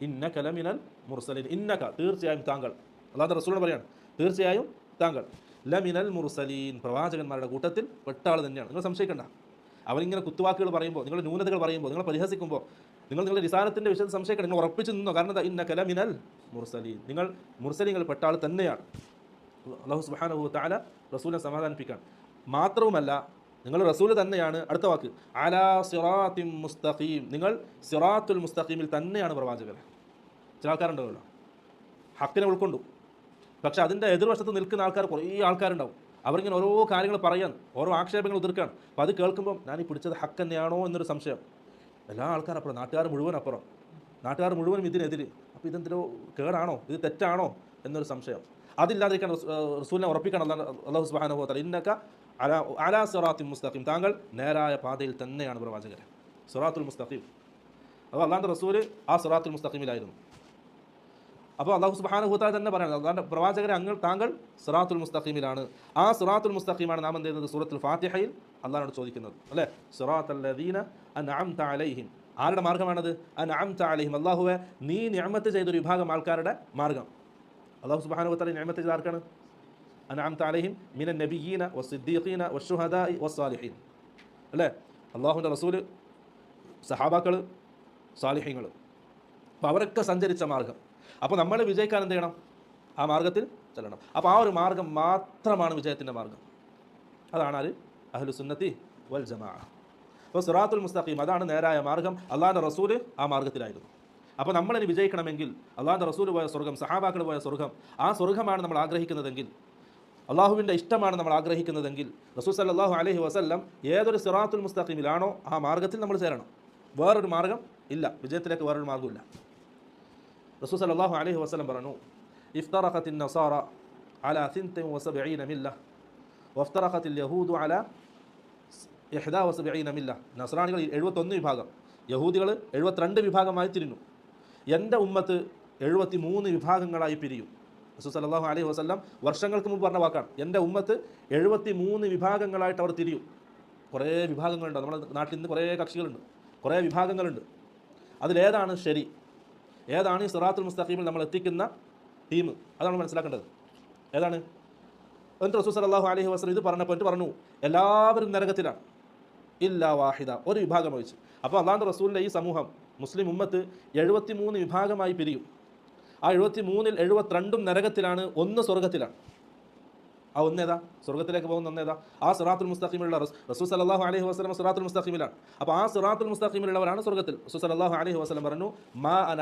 ഇന്നക ലമിനൽ മുർസലിൻ. ഇന്നക തീർച്ചയായും താങ്കൾ. അല്ലാതെ റസൂലോട് പറയാണ് തീർച്ചയായും താങ്കൾ. ലമിനൽ മുർസലീൻ പ്രവാചകന്മാരുടെ കൂട്ടത്തിൽ പെട്ട ആൾ തന്നെയാണ്. നിങ്ങൾ സംശയിക്കണ്ട. അവരിങ്ങനെ കുത്തുവാക്കുകൾ പറയുമ്പോൾ നിങ്ങൾ ന്യൂനതകൾ പറയുമ്പോൾ നിങ്ങൾ പരിഹസിക്കുമ്പോൾ നിങ്ങൾ നിങ്ങളുടെ നിസാരത്തിന്റെ വിഷയത്തിൽ സംശയിക്കണം നിങ്ങൾ ഉറപ്പിച്ചു നിന്നോ. കാരണം എന്താ? ഇന്ന കലമിനൽ മുർസലീൻ. നിങ്ങൾ മുർസലീങ്ങൾ പെട്ട ആൾ തന്നെയാണ്. അള്ളാഹു സുബാനഹു താല റസൂലിനെ സമാധാനിപ്പിക്കാൻ. മാത്രവുമല്ല നിങ്ങൾ റസൂൽ തന്നെയാണ്. അടുത്ത വാക്ക്. അലാ സിറാത്തി മുസ്തഖീം. നിങ്ങൾ സിറാത്തുൽ മുസ്തഖീമിൽ തന്നെയാണ് പ്രവാചകർ ചില ആൾക്കാരുണ്ടാവുമല്ലോ. ഹക്കിനെ ഉൾക്കൊണ്ടു. പക്ഷെ അതിന്റെ എതിർവശത്ത് നിൽക്കുന്ന ആൾക്കാർ കുറേ ആൾക്കാരുണ്ടാവും. അവരിങ്ങനെ ഓരോ കാര്യങ്ങൾ പറയാൻ ഓരോ ആക്ഷേപങ്ങൾ ഉതിർക്കാണ് അപ്പോൾ അത് കേൾക്കുമ്പോൾ ഞാൻ ഈ പിടിച്ചത് ഹക്ക് തന്നെയാണോ എന്നൊരു സംശയം. എല്ലാ ആൾക്കാരും അപ്പുറം നാട്ടുകാർ മുഴുവൻ അപ്പുറം. നാട്ടുകാർ മുഴുവനും ഇതിനെതിരെ. അപ്പോൾ ഇതെന്തിനോ കേടാണോ? ഇത് തെറ്റാണോ എന്നൊരു സംശയം. അതില്ലാതിരിക്കാൻ റസൂലിനെ ഉറപ്പിക്കണം. അള്ളാഹു തആല. ഇന്നക്ക അലാ അലാ സിറാത്തുൽ മുസ്തഖീം. താങ്കൾ നേരായ പാതയിൽ തന്നെയാണ് പ്രവാചകൻ സിറാത്തുൽ മുസ്തഖീം. അപ്പോൾ അള്ളാഹന്റെ റസൂൽ ആ സിറാത്തുൽ മുസ്തഖീമിലായിരുന്നു. അപ്പോൾ അള്ളാഹു സുബ്ഹാനഹു വതആല തന്നെ പറയുന്നത് അള്ളാഹുന്റെ പ്രവാചകരെ അങ്ങ് താങ്കൾ സിറാത്തുൽ മുസ്തഖീമിലാണ്. ആ സിറാത്തുൽ മുസ്തഖീമാണ് നാം എന്ത് ചെയ്യുന്നത്? സൂറത്തുൽ ഫാത്തിഹയിൽ അള്ളാഹിനോട് ചോദിക്കുന്നത്. അല്ലേ? സിറാത്തല്ലദീന അൻഅംത അലൈഹിം. ആരുടെ മാർഗമാണത്? അൻഅംത അലൈഹിം. അള്ളാഹുവെ നീ നിഅമത്ത് ചെയ്തൊരു വിഭാഗം ആൾക്കാരുടെ മാർഗം. അള്ളാഹു സുബ്ഹാനഹു വതആല നിഅമത്ത് ചെയ്ത ആർക്കാണ്? അൻഅംത അലഹിം മിനൻ നബിയീന വസ്സിദ്ദീഖീന വഷുഹദായി വസ്സാലിഹീൻ അല്ലേ? അള്ളാഹുവിന്റെ റസൂൽ സഹാബാക്കൾ സാലിഹ്യങ്ങൾ അപ്പോൾ അവരൊക്കെ സഞ്ചരിച്ച മാർഗം അപ്പോൾ നമ്മൾ വിജയിക്കാൻ എന്ത് ചെയ്യണം? ആ മാർഗത്തിൽ ചെല്ലണം. അപ്പോൾ ആ ഒരു മാർഗം മാത്രമാണ് വിജയത്തിന്റെ മാർഗം അതാണ് അത് അഹ്ലു സുന്നത്തി വൽ ജമാ. അപ്പോൾ സുറാത്തുൽ മുസ്തഖീം അതാണ് നേരായ മാർഗം അള്ളാഹിന്റെ റസൂൽ ആ മാർഗത്തിലായിരുന്നു അപ്പോൾ നമ്മളിനി വിജയിക്കണമെങ്കിൽ അള്ളാഹിന്റെ റസൂൽ പോയ സ്വർഗം സഹാബാക്കൾ പോയ സ്വർഗം ആ സ്വർഗമാണ് നമ്മൾ ആഗ്രഹിക്കുന്നതെങ്കിൽ അള്ളാഹുവിന്റെ ഇഷ്ടമാണ് നമ്മൾ ആഗ്രഹിക്കുന്നതെങ്കിൽ റസൂൽ സല്ലാഹു അലഹി വസല്ലം ഏതൊരു സിറാത്തുൽ മുസ്തഖീമിലാണോ ആ മാർഗത്തിൽ നമ്മൾ ചേരണം. വേറൊരു മാർഗം ഇല്ല. വിജയത്തിലേക്ക് വേറൊരു മാർഗമില്ല റസൂൽ സല്ലല്ലാഹു അലഹി വസ്ലം പറഞ്ഞു ഇഫ്തറഖത്തിൻ നസാറ അല സിൻതിൻ വസബഈന മില്ല വഫ്തറഖത്തിൽ യഹൂദു അല യഹ്ദാ വസബഈന മില്ല നസ്രാണികൾ എഴുപത്തൊന്ന് വിഭാഗം. യഹൂദികൾ എഴുപത്തിരണ്ട് വിഭാഗമായി തിരിഞ്ഞു. എന്റെ ഉമ്മത്ത് എഴുപത്തി മൂന്ന് വിഭാഗങ്ങളായി പിരിയും. റസൂൽ സല്ലല്ലാഹു അലൈഹി വസല്ലം വർഷങ്ങൾക്ക് മുമ്പ് പറഞ്ഞ വാക്കാണ്. എന്റെ ഉമ്മത്ത് എഴുപത്തി മൂന്ന് വിഭാഗങ്ങളായിട്ട് അവർ തിരിയും. കുറേ വിഭാഗങ്ങളുണ്ട്. നമ്മുടെ നാട്ടിൽ നിന്ന് കുറേ കക്ഷികളുണ്ട്. കുറേ വിഭാഗങ്ങളുണ്ട്. അതിലേതാണ് ശരി. ഏതാണ് ഈ സിറാത്തുൽ മുസ്തഖീമിൽ നമ്മൾ എത്തിക്കുന്ന ടീം അതാണ് മനസ്സിലാക്കേണ്ടത്. ഏതാണ്? എന്നിട്ട് റസൂൽ സല്ലല്ലാഹു അലൈഹി വസല്ലം ഇത് പറഞ്ഞപ്പോൾ എന്നിട്ട് പറഞ്ഞു? എല്ലാവരും നരകത്തിലാണ്. ഇല്ല വാഹിദ. ഒരു വിഭാഗം ഒഴിച്ച്. അപ്പോൾ അള്ളാഹു റസൂലിന്റെ ഈ സമൂഹം മുസ്ലിം ഉമ്മത്ത് എഴുപത്തി മൂന്ന് വിഭാഗമായി പിരിയും. ആ എഴുപത്തി മൂന്നിൽ എഴുപത്തിരണ്ടും നരകത്തിലാണ് ഒന്ന് സ്വർഗത്തിലാണ് ആ ഒന്നേതാ സ്വർഗത്തിലേക്ക് പോകുന്ന ഒന്നേതാ ആ സിറാത്തുൽ മുസ്തഖീമിലുള്ള റസൂൽ സലാഹു അലൈഹി വസല്ലം സിറാത്തുൽ മുസ്തഖീമിലാണ്. അപ്പോൾ ആ സിറാത്തുൽ മുസ്തഖീമിലുള്ളവരാണ് സ്വർഗത്തിൽ റസൂ സലാഹു അലൈഹി വസ്ലം പറഞ്ഞു മാ അന